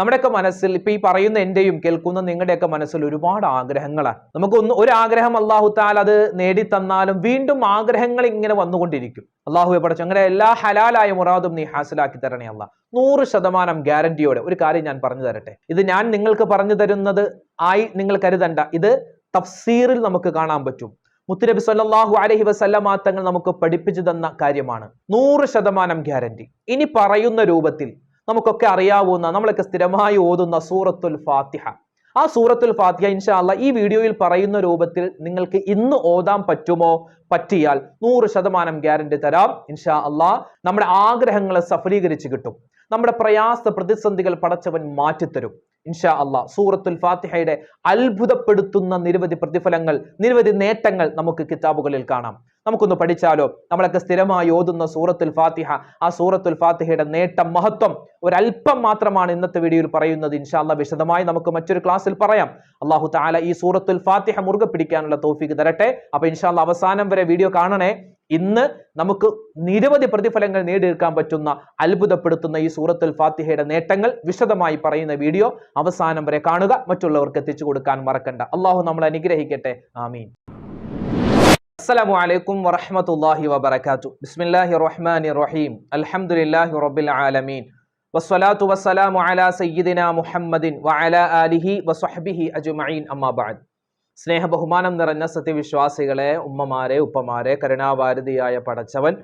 നമ്മുടെയൊക്കെ മനസ്സിൽ ഇപ്പൊ ഈ പറയുന്ന എന്റെയും കേൾക്കുന്ന നിങ്ങളുടെയൊക്കെ മനസ്സിൽ ഒരുപാട് ആഗ്രഹങ്ങളാണ് നമുക്ക് ഒന്ന് ഒരു ആഗ്രഹം അള്ളാഹു താൽ അത് നേടിത്തന്നാലും വീണ്ടും ആഗ്രഹങ്ങൾ ഇങ്ങനെ വന്നുകൊണ്ടിരിക്കും. അള്ളാഹു പഠിച്ചു അങ്ങനെ എല്ലാ ഹലാലായ മുറാദും നീ ഹാസിലാക്കി തരണേ അല്ല നൂറ് ശതമാനം ഗ്യാരണ്ടിയോടെ ഒരു കാര്യം ഞാൻ പറഞ്ഞു തരട്ടെ. ഇത് ഞാൻ നിങ്ങൾക്ക് പറഞ്ഞു തരുന്നത് ആയി നിങ്ങൾ കരുതണ്ട. ഇത് തഫ്സീറിൽ നമുക്ക് കാണാൻ പറ്റും. മുത്തുനബി സല്ലാഹു അലഹി വസല്ലമ തങ്ങൾ നമുക്ക് പഠിപ്പിച്ചു തന്ന കാര്യമാണ്. നൂറ് ശതമാനം ഗ്യാരണ്ടി. ഇനി പറയുന്ന രൂപത്തിൽ നമുക്കൊക്കെ അറിയാവുന്ന നമ്മളൊക്കെ സ്ഥിരമായി ഓതുന്ന സൂറത്തുൽ ഫാത്തിഹ. ആ സൂറത്തുൽ ഫാത്തിഹ ഇൻഷാല്ല ഈ വീഡിയോയിൽ പറയുന്ന രൂപത്തിൽ നിങ്ങൾക്ക് ഇന്ന് ഓതാൻ പറ്റുമോ? പറ്റിയാൽ നൂറ് ശതമാനം ഗ്യാരണ്ടി തരാം. ഇൻഷാ അള്ളാ നമ്മുടെ ആഗ്രഹങ്ങളെ സഫലീകരിച്ച് കിട്ടും. നമ്മുടെ പ്രയാസ പ്രതിസന്ധികൾ പടച്ചവൻ മാറ്റിത്തരും. ഇൻഷാ അല്ലാ. സൂറത്തുൽ ഫാത്തിഹയുടെ അത്ഭുതപ്പെടുത്തുന്ന നിരവധി പ്രതിഫലങ്ങൾ നിരവധി നേട്ടങ്ങൾ നമുക്ക് കിതാബുകളിൽ കാണാം. നമുക്കൊന്ന് പഠിച്ചാലോ? നമ്മളൊക്കെ സ്ഥിരമായി ഓതുന്ന സൂറത്തുൽ ഫാത്തിഹ ആ സൂറത്തുൽ ഫാത്തിഹയുടെ നേട്ടം മഹത്വം ഒരല്പം മാത്രമാണ് ഇന്നത്തെ വീഡിയോയിൽ പറയുന്നത്. ഇൻഷാല്ല വിശദമായി നമുക്ക് മറ്റൊരു ക്ലാസ്സിൽ പറയാം. അള്ളാഹു താല ഈ സൂറത്തുൽ ഫാത്തിഹ മുറുകെ പിടിക്കാനുള്ള തോഫിക്ക് തരട്ടെ. അപ്പൊ ഇൻഷാല്ല അവസാനം വരെ വീഡിയോ കാണണേ. ഇന്ന് നമുക്ക് നിരവധി പ്രതിഫലങ്ങൾ നേടിയെടുക്കാൻ പറ്റുന്ന അത്ഭുതപ്പെടുത്തുന്ന ഈ സൂറത്തുൽ ഫാത്തിഹയുടെ നേട്ടങ്ങൾ വിശദമായി പറയുന്ന വീഡിയോ അവസാനം വരെ കാണുക. മറ്റുള്ളവർക്ക് എത്തിച്ചു കൊടുക്കാൻ മറക്കണ്ട. അള്ളാഹു നമ്മൾ അനുഗ്രഹിക്കട്ടെ. ആമീൻ. അസ്സലാമു അലൈക്കും വറഹ്മത്തുള്ളാഹി വബറകാതു ബിസ്മില്ലാഹി റഹ്മാനി റഹീം. അൽഹംദുലില്ലാഹി റബ്ബിൽ ആലമീൻ. വസ്സലാത്തു വസ്സലാമു അലാ സയ്യിദിന മുഹമ്മദിൻ വഅലാ ആലിഹി വസ്വഹ്ബിഹി അജ്മഈൻ. അമ്മാ ബഅദ്. സ്നേഹ ബഹുമാനം നിറഞ്ഞ സത്യവിശ്വാസികളെ ഉമ്മമാരെ ഉപ്പമാരെ കരുണാഭാരതിയായ പടച്ചവൻ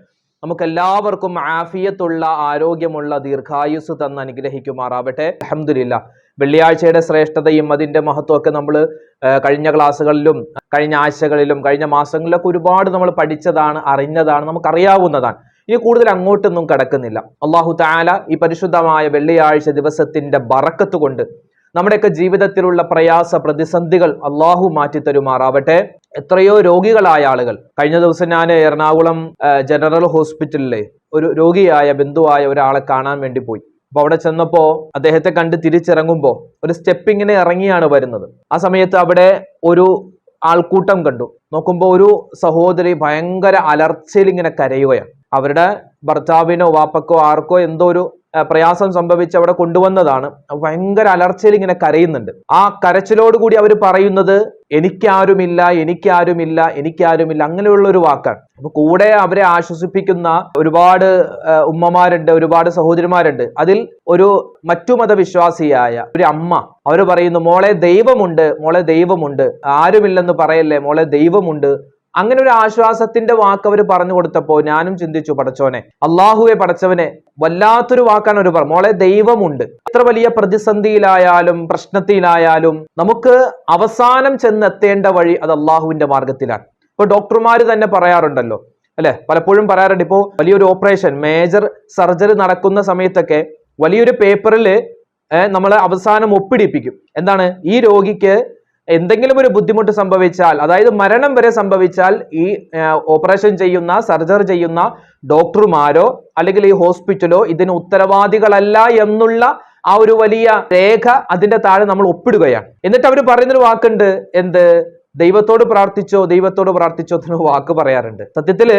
നമുക്കെല്ലാവർക്കും ആഫിയത്തുള്ള ആരോഗ്യമുള്ള ദീർഘായുസ് തന്ന് അനുഗ്രഹിക്കുമാറാവട്ടെ. അഹമ്മദില്ല വെള്ളിയാഴ്ചയുടെ ശ്രേഷ്ഠതയും അതിന്റെ മഹത്വമൊക്കെ നമ്മൾ കഴിഞ്ഞ ക്ലാസ്സുകളിലും കഴിഞ്ഞ ആഴ്ചകളിലും കഴിഞ്ഞ മാസങ്ങളിലൊക്കെ ഒരുപാട് നമ്മൾ പഠിച്ചതാണ് അറിഞ്ഞതാണ് നമുക്കറിയാവുന്നതാണ്. ഇനി കൂടുതൽ അങ്ങോട്ടൊന്നും കിടക്കുന്നില്ല. അള്ളാഹു താല ഈ പരിശുദ്ധമായ വെള്ളിയാഴ്ച ദിവസത്തിന്റെ ബറക്കത്ത് കൊണ്ട് നമ്മുടെയൊക്കെ ജീവിതത്തിലുള്ള പ്രയാസ പ്രതിസന്ധികൾ അള്ളാഹു മാറ്റി തരുമാറാവട്ടെ. എത്രയോ രോഗികളായ ആളുകൾ. കഴിഞ്ഞ ദിവസം ഞാൻ എറണാകുളം ജനറൽ ഹോസ്പിറ്റലിലെ ഒരു രോഗിയായ ബന്ധുവായ ഒരാളെ കാണാൻ വേണ്ടി പോയി. അപ്പൊ അവിടെ ചെന്നപ്പോ അദ്ദേഹത്തെ കണ്ട് തിരിച്ചിറങ്ങുമ്പോ ഒരു സ്റ്റെപ്പിങ്ങിനെ ഇറങ്ങിയാണ് വരുന്നത്. ആ സമയത്ത് അവിടെ ഒരു ആൾക്കൂട്ടം കണ്ടു. നോക്കുമ്പോൾ ഒരു സഹോദരി ഭയങ്കര അലർച്ചയിൽ ഇങ്ങനെ കരയുകയാണ്. അവരുടെ ഭർത്താവിനോ വാപ്പക്കോ ആർക്കോ എന്തോ ഒരു പ്രയാസം സംഭവിച്ച് അവിടെ കൊണ്ടുവന്നതാണ്. ഭയങ്കര അലർച്ചയിൽ ഇങ്ങനെ കരയുന്നുണ്ട്. ആ കരച്ചിലോട് കൂടി അവർ പറയുന്നത് എനിക്കാരുമില്ല എനിക്കാരുമില്ല എനിക്കാരുമില്ല അങ്ങനെയുള്ള ഒരു വാക്കാണ്. അപ്പൊ കൂടെ അവരെ ആശ്വസിപ്പിക്കുന്ന ഒരുപാട് ഉമ്മമാരുണ്ട് ഒരുപാട് സഹോദരിമാരുണ്ട്. അതിൽ ഒരു മറ്റു മതവിശ്വാസിയായ ഒരു അമ്മ അവർ പറയുന്നു മോളെ ദൈവമുണ്ട് മോളെ ദൈവമുണ്ട് ആരുമില്ലെന്ന് പറയല്ലേ മോളെ ദൈവമുണ്ട് അങ്ങനെ ഒരു ആശ്വാസത്തിന്റെ വാക്ക് അവർ പറഞ്ഞു കൊടുത്തപ്പോ ഞാനും ചിന്തിച്ചു പടച്ചോനെ അള്ളാഹുവെ പടച്ചവനെ വല്ലാത്തൊരു വാക്കാണ് ഒരു പറഞ്ഞു മോളെ ദൈവമുണ്ട്. എത്ര വലിയ പ്രതിസന്ധിയിലായാലും പ്രശ്നത്തിലായാലും നമുക്ക് അവസാനം ചെന്നെത്തേണ്ട വഴി അത് അള്ളാഹുവിന്റെ മാർഗത്തിലാണ് ഇപ്പൊ ഡോക്ടർമാർ തന്നെ പറയാറുണ്ടല്ലോ അല്ലെ? പലപ്പോഴും പറയാറുണ്ട് ഇപ്പോ വലിയൊരു ഓപ്പറേഷൻ മേജർ സർജറി നടക്കുന്ന സമയത്തൊക്കെ വലിയൊരു പേപ്പറിൽ നമ്മളെ അവസാനം ഒപ്പിടിപ്പിക്കും. എന്താണ്? ഈ രോഗിക്ക് എന്തെങ്കിലും ഒരു ബുദ്ധിമുട്ട് സംഭവിച്ചാൽ അതായത് മരണം വരെ സംഭവിച്ചാൽ ഈ ഓപ്പറേഷൻ ചെയ്യുന്ന സർജറി ചെയ്യുന്ന ഡോക്ടർമാരോ അല്ലെങ്കിൽ ഈ ഹോസ്പിറ്റലോ ഇതിന് ഉത്തരവാദികളല്ല എന്നുള്ള ആ ഒരു വലിയ രേഖ അതിന്റെ താഴെ നമ്മൾ ഒപ്പിടുകയാണ്. എന്നിട്ട് അവർ പറയുന്നൊരു വാക്കുണ്ട് എന്ത്? ദൈവത്തോട് പ്രാർത്ഥിച്ചോ ദൈവത്തോട് പ്രാർത്ഥിച്ചോ എന്നൊരു വാക്ക് പറയാറുണ്ട്. സത്യത്തിൽ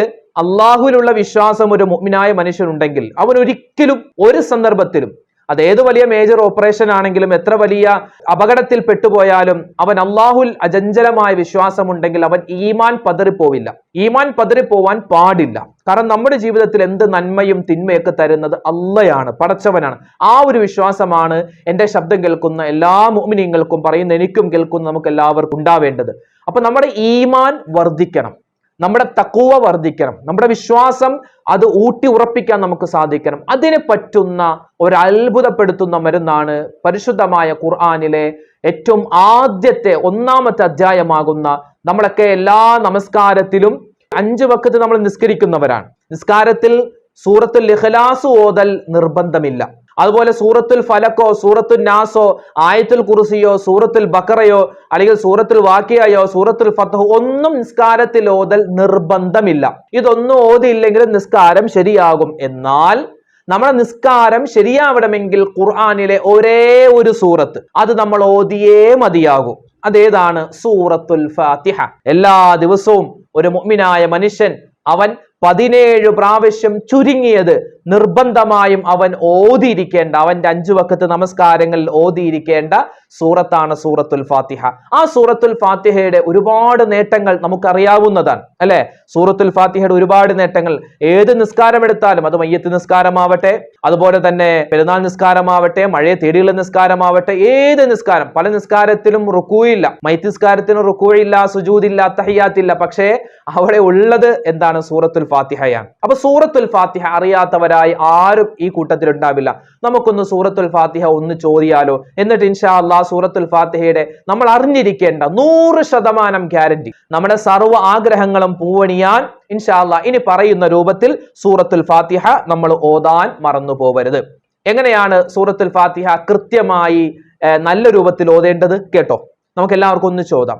അള്ളാഹുവിലുള്ള വിശ്വാസം ഒരു മുഗ്മിനായ മനുഷ്യനുണ്ടെങ്കിൽ അവൻ ഒരിക്കലും ഒരു സന്ദർഭത്തിലും അത് ഏത് വലിയ മേജർ ഓപ്പറേഷൻ ആണെങ്കിലും എത്ര വലിയ അപകടത്തിൽ പെട്ടുപോയാലും അവൻ അള്ളാഹുൽ അജഞ്ചലമായ വിശ്വാസമുണ്ടെങ്കിൽ അവൻ ഈമാൻ പതറിപ്പോവില്ല. ഈമാൻ പതറിപ്പോവാൻ പാടില്ല. കാരണം നമ്മുടെ ജീവിതത്തിൽ എന്ത് നന്മയും തിന്മയൊക്കെ തരുന്നത് അള്ളയാണ് പടച്ചവനാണ്. ആ ഒരു വിശ്വാസമാണ് എന്റെ ശബ്ദം കേൾക്കുന്ന എല്ലാ മോമിനിയങ്ങൾക്കും പറയുന്ന എനിക്കും കേൾക്കുന്ന നമുക്ക് എല്ലാവർക്കും ഉണ്ടാവേണ്ടത്. അപ്പൊ നമ്മുടെ ഈമാൻ വർദ്ധിക്കണം. നമ്മുടെ തക്കുവ വർദ്ധിക്കണം. നമ്മുടെ വിശ്വാസം അത് ഊട്ടി ഉറപ്പിക്കാൻ നമുക്ക് സാധിക്കണം. അതിന് പറ്റുന്ന ഒരു മരുന്നാണ് പരിശുദ്ധമായ ഖുർആാനിലെ ഏറ്റവും ആദ്യത്തെ ഒന്നാമത്തെ അധ്യായമാകുന്ന നമ്മളൊക്കെ എല്ലാ നമസ്കാരത്തിലും അഞ്ചു വക്കത്ത് നമ്മൾ നിസ്കരിക്കുന്നവരാണ്. നിസ്കാരത്തിൽ സൂറത്തുൽ ഇഖ്ലാസ് ഓതൽ നിർബന്ധമില്ല. അതുപോലെ സൂറത്തുൽ ഫലക്കോ സൂറത്തുൽ നാസോ ആയത്തുൽ കുറുസിയോ സൂറത്തുൽ ബക്കറയോ അല്ലെങ്കിൽ സൂറത്തുൽ വാക്കിയായോ സൂറത്തുൽ ഫത്തഹോ ഒന്നും നിസ്കാരത്തിൽ ഓതൽ നിർബന്ധമില്ല. ഇതൊന്നും ഓതിയില്ലെങ്കിലും നിസ്കാരം ശരിയാകും. എന്നാൽ നമ്മുടെ നിസ്കാരം ശരിയാവണമെങ്കിൽ ഖുർആാനിലെ ഒരേ ഒരു സൂറത്ത് അത് നമ്മൾ ഓതിയേ മതിയാകും. അതേതാണ് സൂറത്തുൽ ഫാത്തിഹ. എല്ലാ ദിവസവും ഒരു മുഅ്മിനായ മനുഷ്യൻ അവൻ പതിനേഴ് പ്രാവശ്യം ചുരുങ്ങിയത് നിർബന്ധമായും അവൻ ഓതിയിരിക്കേണ്ട അവന്റെ അഞ്ചു വക്കത്ത് നമസ്കാരങ്ങളിൽ ഓതിയിരിക്കേണ്ട സൂറത്താണ് സൂറത്തുൽ ഫാത്തിഹ. ആ സൂറത്തുൽ ഫാത്തിഹയുടെ ഒരുപാട് നേട്ടങ്ങൾ നമുക്കറിയാവുന്നതാണ് അല്ലെ? സൂറത്തുൽ ഫാത്തിഹയുടെ ഒരുപാട് നേട്ടങ്ങൾ. ഏത് നിസ്കാരം എടുത്താലും അത് മയ്യത്ത് നിസ്കാരമാവട്ടെ അതുപോലെ തന്നെ പെരുന്നാൾ നിസ്കാരമാവട്ടെ മഴയെ തേടിയുള്ള നിസ്കാരമാവട്ടെ ഏത് നിസ്കാരം? പല നിസ്കാരത്തിലും റുക്കൂയില്ല. മയ്യത്ത് നിസ്കാരത്തിനും റുക്കൂയില്ല സുജൂദില്ല തഹിയാത്തില്ല പക്ഷേ അവിടെ ഉള്ളത് എന്താണ്? സൂറത്തുൽ ഫാത്തിഹയാണ്. അപ്പൊ സൂറത്തുൽ ഫാത്തിഹ അറിയാത്തവരായി ആരും ഈ കൂട്ടത്തിൽ ഉണ്ടാവില്ല നമുക്കൊന്ന് സൂറത്തുൽ ഫാത്തിഹ ഒന്ന് ചോദിയാലോ? എന്നിട്ട് ഇൻഷാ അള്ളാ സൂറത്തുൽ ഫാത്തിഹയുടെ നമ്മൾ അറിഞ്ഞിരിക്കേണ്ട നൂറ് ശതമാനം ഗ്യാരണ്ടി. നമ്മുടെ സർവ ആഗ്രഹങ്ങളും പൂവണിയാൻ ഇൻഷാ അള്ളാ ഇനി പറയുന്ന രൂപത്തിൽ സൂറത്തുൽ ഫാത്തിഹ നമ്മൾ ഓതാൻ മറന്നു പോവരുത്. എങ്ങനെയാണ് സൂറത്തുൽ ഫാത്തിഹ കൃത്യമായി നല്ല രൂപത്തിൽ ഓതേണ്ടത്? കേട്ടോ. നമുക്ക് എല്ലാവർക്കും ഒന്ന് ചോദാം.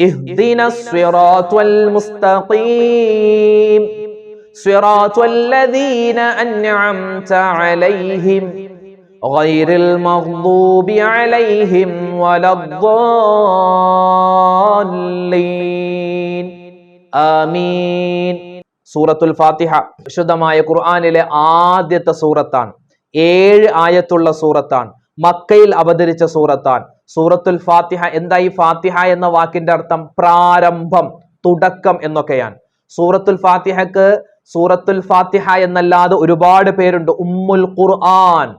اهدنا الصراط المستقيم صراط الذين أنعمت عليهم غير المغضوب عليهم ولا الضالين آمين സൂറത്തുൽ ഫാത്തിഹ വിശുദ്ധമായ ഖുർആനിലെ ആദ്യത്തെ സൂറത്താണ് ഏഴ് ആയത്തുള്ള സൂറത്താണ് മക്കയിൽ അവതരിച്ച സൂറത്താണ് സൂറത്തുൽ ഫാത്തിഹ എന്തായി? ഫാത്തിഹ എന്ന വാക്കിന്റെ അർത്ഥം പ്രാരംഭം തുടക്കം എന്നൊക്കെയാണ്. സൂറത്തുൽ ഫാത്തിഹക്ക് സൂറത്തുൽ ഫാത്തിഹ എന്നല്ലാതെ ഒരുപാട് പേരുണ്ട്. ഉമ്മുൽ ഖുർആൻ.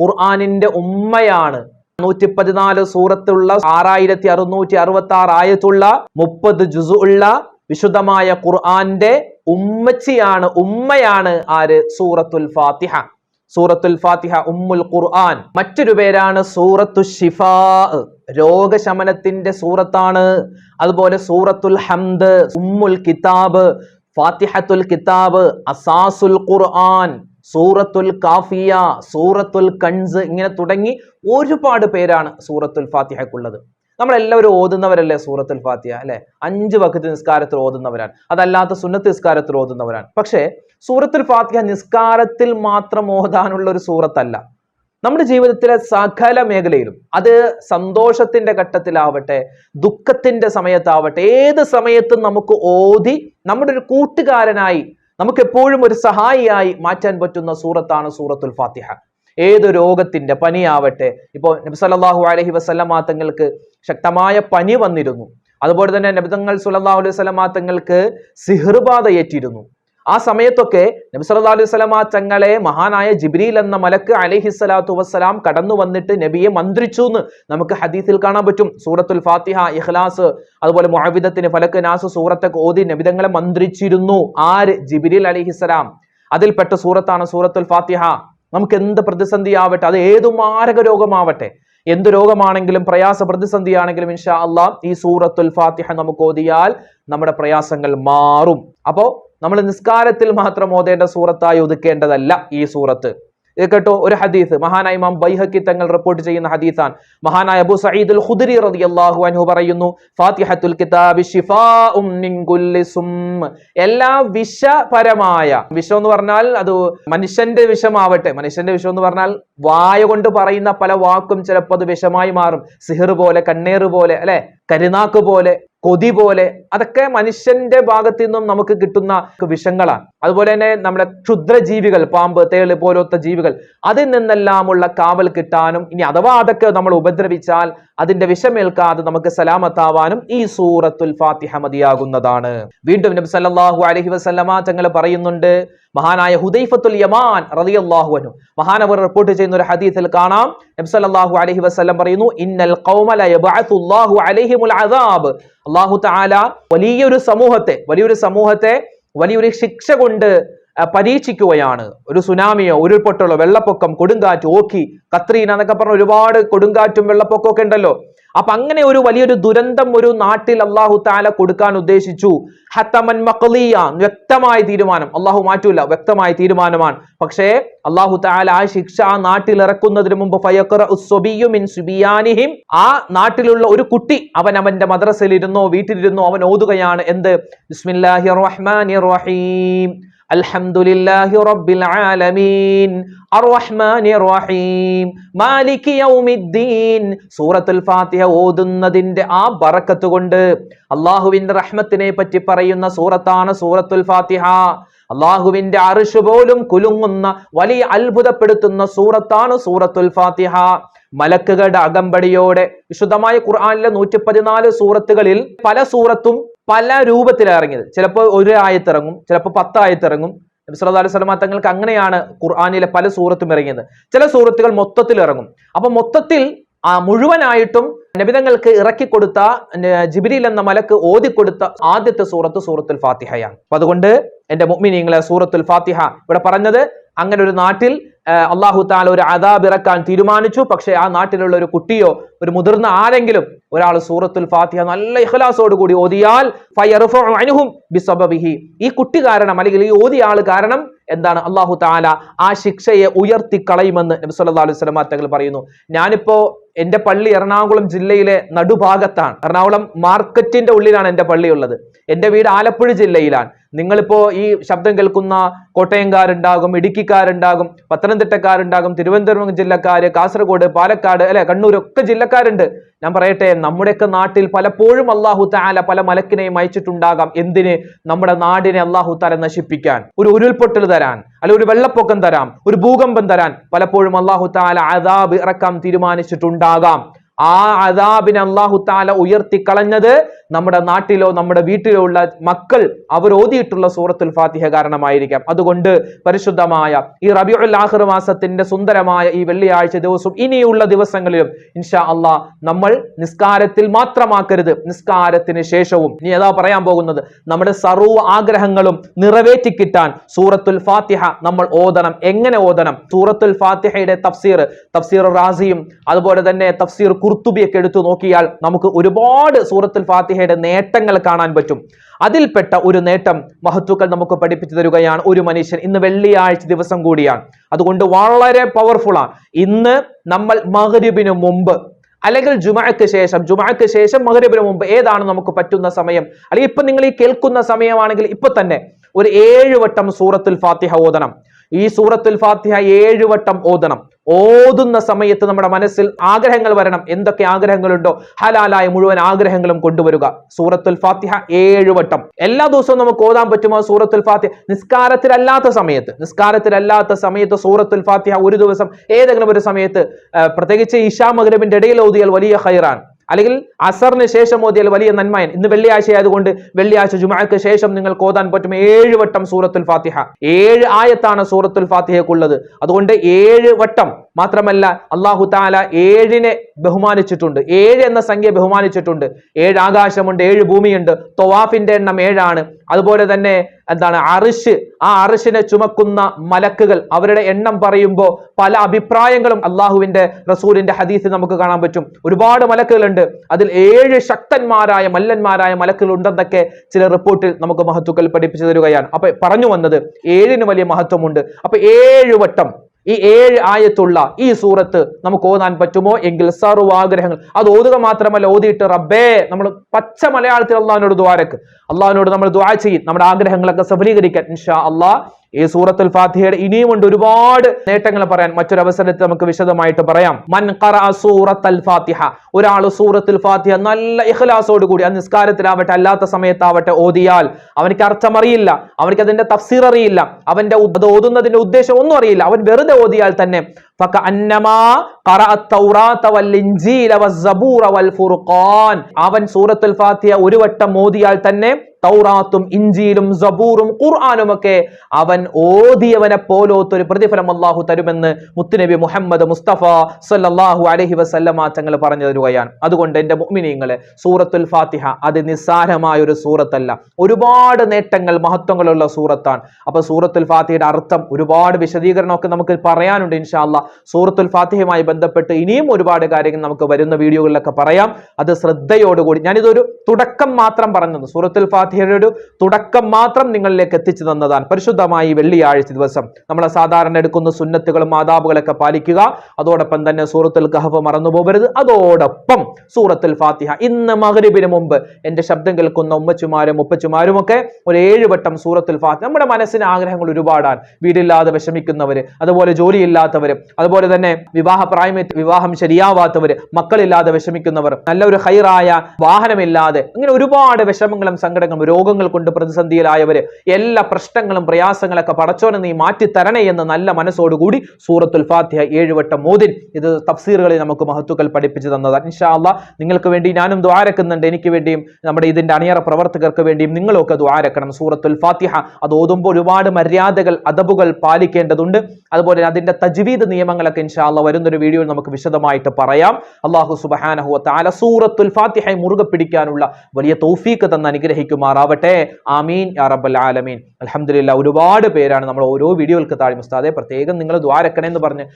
ഖുർആനിന്റെ ഉമ്മയാണ്. നൂറ്റി പതിനാല് സൂറത്തുള്ള ആറായിരത്തി അറുന്നൂറ്റി അറുപത്തി ആറ് ആയത്തുള്ള മുപ്പത് ജുസു ഉള്ള വിശുദ്ധമായ ഖുർആന്റെ ഉമ്മച്ചിയാണ് ഉമ്മയാണ് ആര്? സൂറത്തുൽ ഫാത്തിഹ. സൂറത്തുൽ ഫാത്തിഹ ഉമ്മുൽ ഖുർആൻ. മറ്റൊരു പേരാണ് സൂറത്തു ഷിഫാ രോഗശമനത്തിന്റെ സൂറത്താണ്. അതുപോലെ സൂറത്തുൽ ഹംദ് ഉമ്മുൽ കിതാബ് ഫാത്തിഹത്തുൽ കിതാബ് അസാസുൽ ഖുർആൻ സൂറത്തുൽ കാഫിയ സൂറത്തുൽ കൺസ് ഇങ്ങനെ തുടങ്ങി ഒരുപാട് പേരാണ് സൂറത്തുൽ ഫാത്തിഹക്കുള്ളത് നമ്മളെല്ലാവരും ഓതുന്നവരല്ലേ സൂറത്തുൽ ഫാത്തിഹ അല്ലെ? അഞ്ച് വക്കത്ത് നിസ്കാരത്തിൽ ഓതുന്നവരാണ്. അതല്ലാത്ത സുന്നത്ത് നിസ്കാരത്തിൽ ഓതുന്നവരാണ്. പക്ഷേ സൂറത്തുൽ ഫാത്തിഹ നിസ്കാരത്തിൽ മാത്രം ഓതാനുള്ള ഒരു സൂറത്തല്ല. നമ്മുടെ ജീവിതത്തിലെ സകല മേഖലയിലും അത് സന്തോഷത്തിന്റെ ഘട്ടത്തിലാവട്ടെ ദുഃഖത്തിന്റെ സമയത്താവട്ടെ ഏത് സമയത്തും നമുക്ക് ഓതി നമ്മുടെ ഒരു കൂട്ടുകാരനായി നമുക്ക് എപ്പോഴും ഒരു സഹായിയായി മാറ്റാൻ പറ്റുന്ന സൂറത്താണ് സൂറത്തുൽ ഫാത്തിഹ. ഏത് രോഗത്തിന്റെ പനിയാവട്ടെ ഇപ്പോൾ നബി സല്ലല്ലാഹു അലൈഹി വസല്ലമ തങ്ങൾക്ക് ശക്തമായ പനി വന്നിരുന്നു. അതുപോലെ തന്നെ നബിതങ്ങൾ സല്ലല്ലാഹു അലൈഹി വസല്ലമ തങ്ങൾക്ക് സിഹ്ർബാധ ഏറ്റിരുന്നു ആ സമയത്തൊക്കെ നബി സല്ലല്ലാഹു അലൈഹി വസല്ലമ തങ്ങളെ മഹാനായ ജിബ്രീൽ എന്ന മലക്ക് അലൈഹി സ്വലാത്തു വസ്സലാം കടന്നു വന്നിട്ട് നബിയെ മന്ത്രിച്ചു എന്ന് നമുക്ക് ഹദീസിൽ കാണാൻ പറ്റും. സൂറത്തുൽ ഫാത്തിഹ ഇഖ്ലാസ് അതുപോലെ മുഅവിദത്തിന് ഫലക്ക് നാസ് സൂറത്തൊക്കെ ഓതി നബിതങ്ങളെ മന്ത്രിച്ചിരുന്നു. ആര്? ജിബ്രീൽ അലൈഹിസ്സലാം അതിൽപ്പെട്ട സൂറത്താണ് സൂറത്തുൽ ഫാത്തിഹ. നമുക്ക് എന്ത് പ്രതിസന്ധി ആവട്ടെ അത് ഏതു മാരക രോഗമാവട്ടെ എന്ത് രോഗമാണെങ്കിലും പ്രയാസ പ്രതിസന്ധിയാണെങ്കിലും ഇൻഷാ അള്ളാഹ് ഈ സൂറത്തുൽ ഫാത്തിഹ നമുക്ക് ഓതിയാൽ നമ്മുടെ പ്രയാസങ്ങൾ മാറും. അപ്പോ നമ്മൾ നിസ്കാരത്തിൽ മാത്രം ഓതേണ്ട സൂറത്തായി ഒതുക്കേണ്ടതല്ല ഈ സൂറത്ത്. ഇത് കേട്ടോ ഒരു ഹദീസ്. മഹാനായ ഇമാം ബൈഹക്കി തങ്ങൾ റിപ്പോർട്ട് ചെയ്യുന്ന ഹദീസാണ്. മഹാനായ അബു സഈദ് അൽ ഖുദരി റളിയല്ലാഹു അൻഹു പറയുന്നു ഫാത്തിഹത്തുൽ കിതാബി ശിഫാഉം മിൻ കുല്ലി സും. എല്ലാ വിഷപരമായ വിഷം എന്ന് പറഞ്ഞാൽ അത് മനുഷ്യന്റെ വിഷമാവട്ടെ. മനുഷ്യന്റെ വിഷം എന്ന് പറഞ്ഞാൽ വായ കൊണ്ട് പറയുന്ന പല വാക്കും ചിലപ്പോൾ അത് വിഷമായി മാറും. സിഹർ പോലെ കണ്ണേറ് പോലെ അല്ലെ? കരുനാക്ക് പോലെ കൊതി പോലെ അതൊക്കെ മനുഷ്യന്റെ ഭാഗത്തു നിന്നും നമുക്ക് കിട്ടുന്ന വിഷങ്ങളാണ്. അതുപോലെ തന്നെ നമ്മുടെ ക്ഷുദ്രജീവികൾ പാമ്പ് തേൾ പോലത്തെ ജീവികൾ അതിൽ നിന്നെല്ലാമുള്ള കാവൽ കിട്ടാനും ഇനി അഥവാ അതൊക്കെ നമ്മൾ ഉപദ്രവിച്ചാൽ അതിന്റെ വിഷമേൽക്കാതെ നമുക്ക് സലാമത്താവാനും ഈ സൂറത്തുൽ ഫാത്തിഹ മതിയാകുന്നതാണ്. വീണ്ടും നബി സല്ലല്ലാഹു അലൈഹി വസല്ലമ തങ്ങൾ പറയുന്നുണ്ട് മഹാനായ ഹുദൈഫത്തുൽ യമാൻ റളിയല്ലാഹു അൻഹു. മഹാനവർ റിപ്പോർട്ട് ചെയ്യുന്ന ഒരു ഹദീസിൽ കാണാം. നബി സല്ലല്ലാഹു അലൈഹി വസല്ലം പറയുന്നു ഇന്നൽ ഖൗമ ല അലൈഹിമുൽ അദാബ്. അല്ലാഹു തആല വലിയൊരു സമൂഹത്തെ വലിയൊരു സമൂഹത്തെ വലിയൊരു ശിക്ഷ കൊണ്ട് പരീക്ഷിക്കുകയാണ്. ഒരു സുനാമിയോ ഉരുൾപൊട്ടലോ വെള്ളപ്പൊക്കം കൊടുങ്കാറ്റ് ഓക്കി കത്രീന എന്നൊക്കെ പറഞ്ഞ ഒരുപാട് കൊടുങ്കാറ്റും വെള്ളപ്പൊക്കവും ഒക്കെ ഉണ്ടല്ലോ. അപ്പൊ അങ്ങനെ ഒരു വലിയൊരു ദുരന്തം ഒരു നാട്ടിൽ അള്ളാഹു താല കൊടുക്കാൻ ഉദ്ദേശിച്ചു. ഹത്തമൻ മക്കളിയ വ്യക്തമായ തീരുമാനം. അള്ളാഹു മാറ്റൂല വ്യക്തമായ തീരുമാനമാണ്. പക്ഷേ അള്ളാഹു താല ആ ശിക്ഷ ആ നാട്ടിൽ ഇറക്കുന്നതിന് മുമ്പ് സുബിയാനിഹിം. ആ നാട്ടിലുള്ള ഒരു കുട്ടി അവൻ അവന്റെ മദ്രസയിലിരുന്നോ വീട്ടിലിരുന്നോ അവൻ ഓതുകയാണ് എന്ത്? ബിസ്മില്ലാഹിർ റഹ്മാനിർ റഹീം. അൽഹംദുലില്ലാഹി റബ്ബിൽ ആലമീൻ. അർറഹ്മാനിർ റഹീം മാലിക് യൗമിദ്ദീൻ. സൂറത്തുൽ ഫാത്തിഹ ഓതുന്നതിന്റെ ആ ബറക്കത്ത് കൊണ്ട് അള്ളാഹുവിന്റെ റഹ്മത്തിനെ പറ്റി പറയുന്ന സൂറത്താണ് സൂറത്തുൽ ഫാത്തിഹ. അള്ളാഹുവിന്റെ അറിഷ് പോലും കുലുങ്ങുന്ന വലിയ അത്ഭുതപ്പെടുത്തുന്ന സൂറത്താണ് സൂറത്തുൽ ഫാത്തിഹ. മലക്കുകളുടെ അകമ്പടിയോടെ വിശുദ്ധമായ ഖുർആാനിലെ നൂറ്റി പതിനാല് സൂറത്തുകളിൽ പല സൂറത്തും പല രൂപത്തിലാണ് ഇറങ്ങിയത് ചിലപ്പോൾ ഒരു ആയത്തിറങ്ങും ചിലപ്പോൾ പത്ത് ആയത്തിറങ്ങും നബി സല്ലല്ലാഹു അലൈഹി വസല്ലമ തങ്ങൾക്ക് അങ്ങനെയാണ് ഖുർആനിലെ പല സൂറത്തും ഇറങ്ങിയത്. ചില സൂറത്തുകൾ മൊത്തത്തിൽ ഇറങ്ങും അപ്പൊ മൊത്തത്തിൽ ആ മുഴുവനായിട്ടും നബിതങ്ങൾക്ക് ഇറക്കി കൊടുത്ത ജിബിരിൽ എന്ന മലക്ക് ഓതിക്കൊടുത്ത ആദ്യത്തെ സൂറത്ത് സൂറത്തുൽ ഫാത്തിഹയാണ്. അപ്പൊ അതുകൊണ്ട് എന്റെ മുഅ്മിനീങ്ങളെ സൂറത്തുൽ ഫാത്തിഹ ഇവിടെ പറഞ്ഞത് അങ്ങനെ ഒരു നാട്ടിൽ അള്ളാഹു താല ഒരു അതാബ് ഇറക്കാൻ തീരുമാനിച്ചു. പക്ഷേ ആ നാട്ടിലുള്ള ഒരു കുട്ടിയോ ഒരു മുതിർന്ന ആരെങ്കിലും ഒരാൾ സൂറത്തുൽ ഫാത്തിഹ നല്ല ഇഖ്ലാസോട് കൂടി ഓതിയാൽ ബിസബബിഹി. ഈ കുട്ടി കാരണം അല്ലെങ്കിൽ ഈ ഓതിയ ആൾ കാരണം എന്താണ്? അള്ളാഹു താല ആ ശിക്ഷയെ ഉയർത്തി കളയുമെന്ന് നബി സല്ലല്ലാഹു അലൈഹി വസല്ലം തങ്ങൾ പറയുന്നു. ഞാനിപ്പോ എന്റെ പള്ളി എറണാകുളം ജില്ലയിലെ നടുഭാഗത്താണ്. എറണാകുളം മാർക്കറ്റിന്റെ ഉള്ളിലാണ് എന്റെ പള്ളി ഉള്ളത്. എന്റെ വീട് ആലപ്പുഴ ജില്ലയിലാണ്. നിങ്ങളിപ്പോ ഈ ശബ്ദം കേൾക്കുന്ന കോട്ടയംകാരുണ്ടാകും ഇടുക്കിക്കാരുണ്ടാകും പത്തനംതിട്ടക്കാരുണ്ടാകും തിരുവനന്തപുരം ജില്ലക്കാര് കാസർഗോഡ് പാലക്കാട് അല്ലെ കണ്ണൂർ ഒക്കെ ജില്ലക്കാരുണ്ട്. ഞാൻ പറയട്ടെ നമ്മുടെയൊക്കെ നാട്ടിൽ പലപ്പോഴും അള്ളാഹു താല പല മലക്കിനെയും അയച്ചിട്ടുണ്ടാകാം. എന്തിന്? നമ്മുടെ നാടിനെ അള്ളാഹു താല നശിപ്പിക്കാൻ. ഒരു ഉരുൾപൊട്ടൽ തരാൻ അല്ലെ ഒരു വെള്ളപ്പൊക്കം തരാം ഒരു ഭൂകമ്പം തരാൻ പലപ്പോഴും അള്ളാഹു താല അതാബ് ഇറക്കാൻ തീരുമാനിച്ചിട്ടുണ്ടാകാം. ആ അദാബിനെ അള്ളാഹു താല ഉയർത്തി കളഞ്ഞത് നമ്മുടെ നാട്ടിലോ നമ്മുടെ വീട്ടിലോ ഉള്ള മക്കൾ അവർ ഓതിയിട്ടുള്ള സൂറത്തുൽ ഫാത്തിഹ കാരണമായിരിക്കാം. അതുകൊണ്ട് പരിശുദ്ധമായ ഈ റബിയുൽ ആഹിർ മാസത്തിന്റെ സുന്ദരമായ ഈ വെള്ളിയാഴ്ച ദിവസം ഇനിയുള്ള ദിവസങ്ങളിലും ഇൻഷാ അള്ളാ നമ്മൾ നിസ്കാരത്തിൽ മാത്രമാക്കരുത്. നിസ്കാരത്തിന് ശേഷവും ഇനി ഏതാ പറയാൻ പോകുന്നത് നമ്മുടെ സർവ ആഗ്രഹങ്ങളും നിറവേറ്റി കിട്ടാൻ സൂറത്തുൽ ഫാത്തിഹ നമ്മൾ ഓതണം. എങ്ങനെ ഓതണം? സൂറത്തുൽ ഫാത്തിഹയുടെ തഫ്സീർ തഫ്സീർ റാസിയും അതുപോലെ തന്നെ തഫ്സീർ കുർത്തുബിയൊക്കെ എടുത്തു നോക്കിയാൽ നമുക്ക് ഒരുപാട് സൂറത്തുൽ ഫാത്തിഹയുടെ നേട്ടങ്ങൾ കാണാൻ പറ്റും. അതിൽപ്പെട്ട ഒരു നേട്ടം മഹത്തുക്കൾ നമുക്ക് പഠിപ്പിച്ചു തരുകയാണ്. ഒരു മനുഷ്യൻ ഇന്ന് വെള്ളിയാഴ്ച ദിവസം കൂടിയാണ്. അതുകൊണ്ട് വളരെ പവർഫുൾ ആണ്. ഇന്ന് നമ്മൾ മഗ്രിബിന് മുമ്പ് അല്ലെങ്കിൽ ജുമാക്ക് ശേഷം ജുമാക്ക് ശേഷം മഗ്രിബിന് മുമ്പ് ഏതാണ് നമുക്ക് പറ്റുന്ന സമയം? അല്ലെങ്കിൽ ഇപ്പൊ നിങ്ങൾ ഈ കേൾക്കുന്ന സമയമാണെങ്കിൽ ഇപ്പൊ തന്നെ ഒരു ഏഴ് വട്ടം സൂറത്തുൽ ഫാത്തിഹ ഓതണം. ഈ സൂറത്തുൽ ഫാത്തിഹ ഏഴ് വട്ടം ഓതണം. ഓതുന്ന സമയത്ത് നമ്മുടെ മനസ്സിൽ ആഗ്രഹങ്ങൾ വരണം. എന്തൊക്കെ ആഗ്രഹങ്ങളുണ്ടോ? ഹലാലായ മുഴുവൻ ആഗ്രഹങ്ങളും കൊണ്ടുവരിക. സൂറത്തുൽ ഫാത്തിഹ ഏഴ് വട്ടം. എല്ലാ ദിവസവും നമുക്ക് ഓതാൻ പറ്റുമോ? സൂറത്തുൽ ഫാത്തിഹ നിസ്കാരത്തിലല്ലാത്ത സമയത്ത്. നിസ്കാരത്തിലല്ലാത്ത സമയത്ത് സൂറത്തുൽ ഫാത്തിഹ ഒരു ദിവസം ഏതെങ്കിലും ഒരു സമയത്ത് പ്രത്യേകിച്ച് ഇഷാ മഗ്രിബിന്റെ ഇടയിൽ ഓതിയാൽ വലിയ ഹൈറാൻ അല്ലെങ്കിൽ അസറിന് ശേഷം ഓതിയാൽ വലിയ നന്മയൻ. ഇന്ന് വെള്ളിയാഴ്ച ആയതുകൊണ്ട് വെള്ളിയാഴ്ച ജുമാക്ക് ശേഷം നിങ്ങൾ കോതാൻ പറ്റും ഏഴ് വട്ടം സൂറത്തുൽ ഫാത്തിഹ. ഏഴ് ആയത്താണ് സൂറത്തുൽ ഫാത്തിഹക്കുള്ളത് അതുകൊണ്ട് ഏഴ് വട്ടം മാത്രമല്ല അള്ളാഹു താല ഏഴിനെ ബഹുമാനിച്ചിട്ടുണ്ട്. ഏഴ് എന്ന സംഖ്യ ബഹുമാനിച്ചിട്ടുണ്ട്. ഏഴ് ആകാശമുണ്ട് ഏഴ് ഭൂമിയുണ്ട്. തൊവാഫിന്റെ എണ്ണം ഏഴാണ്. അതുപോലെ തന്നെ എന്താണ് അറിഷ് ആ അറിഷിനെ ചുമക്കുന്ന മലക്കുകൾ അവരുടെ എണ്ണം പറയുമ്പോൾ പല അഭിപ്രായങ്ങളും അള്ളാഹുവിന്റെ റസൂലിന്റെ ഹദീസിൽ നമുക്ക് കാണാൻ പറ്റും. ഒരുപാട് മലക്കുകളുണ്ട്. അതിൽ ഏഴ് ശക്തന്മാരായ മല്ലന്മാരായ മലക്കുകൾ ഉണ്ടെന്നൊക്കെ ചില റിപ്പോർട്ടിൽ നമുക്ക് മഹത്വക്കൾ പഠിപ്പിച്ചു തരികയാണ്. അപ്പൊ പറഞ്ഞു വന്നത് ഏഴിന് വലിയ മഹത്വമുണ്ട്. അപ്പൊ ഏഴ് വട്ടം ഈ ഏഴ് ആയത്തുള്ള ഈ സൂറത്ത് നമുക്ക് ഓതാൻ പറ്റുമോ? എങ്കിൽ സർവാഗ്രഹങ്ങൾ അത് ഓതുക മാത്രമല്ല ഓതിയിട്ട് റബ്ബേ നമ്മൾ പച്ച മലയാളത്തിൽ അള്ളാഹിനോട് ദ്വാരക്ക് അള്ളാഹിനോട് നമ്മൾ ദ്വാ ചെയ്യും. നമ്മുടെ ആഗ്രഹങ്ങളൊക്കെ സഫലീകരിക്കാൻ ഇൻഷാ അള്ളാഹ് ഈ സൂറത്തുൽ ഫാത്തിഹയുടെ ഇനിയുമുണ്ട് ഒരുപാട് നേട്ടങ്ങൾ പറയാൻ മറ്റൊരു അവസരത്തിൽ നമുക്ക് വിശദമായിട്ട് പറയാം. മൻ സൂറത്തുൽ ഫാത്തിഹ. ഒരാൾ സൂറത്തുൽ ഫാത്തിഹ നല്ല ഇഖ്ലാസോട് കൂടി ആ നിസ്കാരത്തിലാവട്ടെ അല്ലാത്ത സമയത്താവട്ടെ ഓതിയാൽ അവനിക്ക് അർത്ഥം അറിയില്ല അവനിക്ക് അതിന്റെ തഫ്സീർ അറിയില്ല അവന്റെ അത് ഓതുന്നതിന്റെ ഉദ്ദേശം ഒന്നും അറിയില്ല അവൻ വെറുതെ ഓതിയാൽ തന്നെ അവൻ സൂറത്തുൽ ഫാത്തിയ ഒരു വട്ടം മോദിയാൽ തന്നെ തൗറാത്തും ഇഞ്ചിയിലും സബൂറും ഖുർആാനും ഒക്കെ അവൻ ഓതിയവനെ പോലോത്തൊരു പ്രതിഫലം അള്ളാഹു തരുമെന്ന് മുത്തുനബി മുഹമ്മദ് മുസ്തഫ സല്ലാഹു അലഹി വസല്ലമ തങ്ങൾ പറഞ്ഞു തരുകയാണ്. അതുകൊണ്ട് എന്റെ മുഅ്മിനീങ്ങളെ സൂറത്തുൽ ഫാത്തിഹ അത് നിസ്സാരമായ ഒരു സൂറത്തല്ല. ഒരുപാട് നേട്ടങ്ങൾ മഹത്വങ്ങളുള്ള സൂറത്താണ്. അപ്പൊ സൂറത്തുൽ ഫാത്തിയുടെ അർത്ഥം ഒരുപാട് വിശദീകരണമൊക്കെ നമുക്ക് പറയാനുണ്ട് ഇൻഷാല്ല സൂറത്തുൽ ഫാത്തിഹയുമായി ബന്ധപ്പെട്ട് ഇനിയും ഒരുപാട് കാര്യങ്ങൾ നമുക്ക് വരുന്ന വീഡിയോകളിലൊക്കെ പറയാം. അത് ശ്രദ്ധയോടുകൂടി ഞാനിതൊരു തുടക്കം മാത്രം പറഞ്ഞത്. സൂറത്തുൽ ഫാത്തിഹയുടെ ഒരു തുടക്കം മാത്രം നിങ്ങളിലേക്ക് എത്തിച്ചു തന്നതാണ്. പരിശുദ്ധമായി വെള്ളിയാഴ്ച ദിവസം നമ്മൾ സാധാരണ എടുക്കുന്ന സുന്നത്തുകളും ആദാബുകളൊക്കെ പാലിക്കുക. അതോടൊപ്പം തന്നെ സൂറത്തുൽ ഖഹഫ് മറന്നു പോകരുത്. അതോടൊപ്പം സൂറത്തുൽ ഫാത്തിഹ. ഇന്ന് മഗ്രിബിന് മുമ്പ് എന്റെ ശബ്ദം കേൾക്കുന്ന ഉമ്മച്ചുമാരും ഉപ്പച്ചുമാരും ഒക്കെ ഒരു ഏഴുവട്ടം സൂറത്തുൽ ഫാത്തിഹ. നമ്മുടെ മനസ്സിന് ആഗ്രഹങ്ങൾ ഒരുപാടാണ്. വീടില്ലാതെ വിഷമിക്കുന്നവര് അതുപോലെ ജോലിയില്ലാത്തവര് അതുപോലെ തന്നെ വിവാഹ പ്രായമെത്തി വിവാഹം ശരിയാവാത്തവര് മക്കളില്ലാതെ വിഷമിക്കുന്നവർ നല്ലൊരു ഹൈറായ വാഹനമില്ലാതെ അങ്ങനെ ഒരുപാട് വിഷമങ്ങളും സങ്കടങ്ങളും രോഗങ്ങൾ കൊണ്ട് പ്രതിസന്ധിയിലായവര് എല്ലാ പ്രശ്നങ്ങളും പ്രയാസങ്ങളൊക്കെ പടച്ചോനെ നീ മാറ്റി തരണേ എന്ന് നല്ല മനസ്സോടുകൂടി സൂറത്തുൽ ഫാത്തിഹ ഏഴുവട്ടം മോദിൻ ഇത് തഫ്സീറുകളിൽ നമുക്ക് മഹത്തുക്കൾ പഠിപ്പിച്ചു തന്നത് ഇൻഷാ അല്ലാ നിങ്ങൾക്ക് വേണ്ടി ഞാനും ദ്വാരക്കുന്നുണ്ട് എനിക്ക് വേണ്ടിയും നമ്മുടെ ഇതിന്റെ അണിയറ പ്രവർത്തകർക്ക് വേണ്ടിയും നിങ്ങളൊക്കെ ദ്വാരക്കണം സൂറത്തുൽ ഫാത്തിഹ അത് ഓതുമ്പോൾ ഒരുപാട് മര്യാദകൾ അതബുകൾ പാലിക്കേണ്ടതുണ്ട്. അതുപോലെ അതിന്റെ തജ്വീദ് നിയമങ്ങളൊക്കെ ഇൻഷാ അല്ലാ വരുന്നൊരു വീഡിയോയിൽ നമുക്ക് വിശദമായിട്ട് പറയാം. അള്ളാഹു സുബഹാനഹു താല സൂറത്തുൽ ഫാത്തിഹ മുറുകെ പിടിക്കാനുള്ള വലിയ തൗഫീക്ക് തന്ന് അനുഗ്രഹിക്കുമാറാവട്ടെ. ആമീൻ യാ റബ്ബൽ ആലമീൻ. അൽഹംദുലില്ലാ ഒരുപാട് പേരാണ് നമ്മൾ ഓരോ വീഡിയോകൾക്ക് താഴെ മുസ്താദെ പ്രത്യേകം നിങ്ങൾ ദ്വാരക്കണേ എന്ന് പറഞ്ഞ്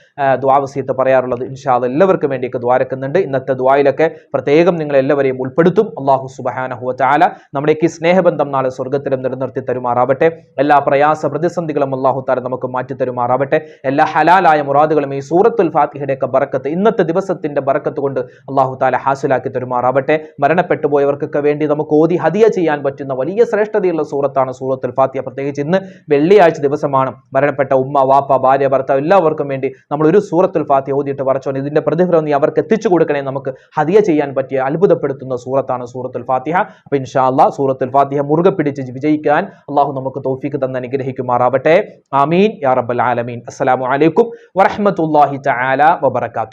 ദ്വാവസീത്ത് പറയാറുള്ളത് ഇൻഷാല്ല എല്ലാവർക്കും വേണ്ടിയൊക്കെ ദ്വാരക്കുന്നുണ്ട്. ഇന്നത്തെ ദ്വായിലൊക്കെ പ്രത്യേകം നിങ്ങൾ എല്ലാവരെയും ഉൾപ്പെടുത്തും. അള്ളാഹു സുബഹാനഹു താല നമ്മുടെയൊക്കെ സ്നേഹബന്ധം നാളെ സ്വർഗത്തിലും നിലനിർത്തി തരുമാറാവട്ടെ. എല്ലാ പ്രയാസ പ്രതിസന്ധികളും അള്ളാഹു താല നമുക്ക് മാറ്റി തരുമാറാവട്ടെ എല്ലാ ഹലാലായ മുറാദുകളും ഈ സൂറത്തുൽ ഫാത്തിഹയുടെയൊക്കെ ബറക്കത്ത് ഇന്നത്തെ ദിവസത്തിന്റെ ബറക്കത്ത് കൊണ്ട് അള്ളാഹു താല ഹാസിലാക്കി തരുമാറാവട്ടെ. മരണപ്പെട്ടു പോയവർക്കൊക്കെ വേണ്ടി നമുക്ക് ഓതി ഹദിയ ചെയ്യാൻ പറ്റുന്ന വലിയ ശ്രേഷ്ഠതയുള്ള സൂറത്താണ് സൂറത്തുൽ ഫാത്തിഹ. പ്രത്യേകിച്ച് ഇന്ന് വെള്ളിയാഴ്ച ദിവസമാണ് മരണപ്പെട്ട ഉമ്മ വാപ്പ ഭാര്യ ഭർത്താവ് എല്ലാവർക്കും വേണ്ടി നമ്മൾ ഒരു സൂറത്തുൽ ഫാത്തിഹ ഓതിയിട്ട് പറച്ചോൻ ഇതിന്റെ പ്രതിഫലം നീ അവർക്ക് എത്തിച്ചു കൊടുക്കണേ നമുക്ക് ഹദിയ ചെയ്യാൻ പറ്റിയ അത്ഭുതപ്പെടുത്തുന്ന സൂറത്താണ് സൂറത്തുൽ ഫാത്തിഹ. അപ്പൊ ഇൻഷാ അല്ലാ സൂറത്തുൽ ഫാത്തിഹ മുറുകെ പിടിച്ച് വിജയിക്കാൻ അള്ളാഹു നമുക്ക് തോഫിക്ക് തന്ന് അനുഗ്രഹിക്കുമാറാവട്ടെ. ആമീൻ. യാ റബ്ബൽ ആലമീൻ. അസ്സലാമു അലൈക്കും വറഹ്മത്തുള്ളാഹി തആല വബറകാതുഹു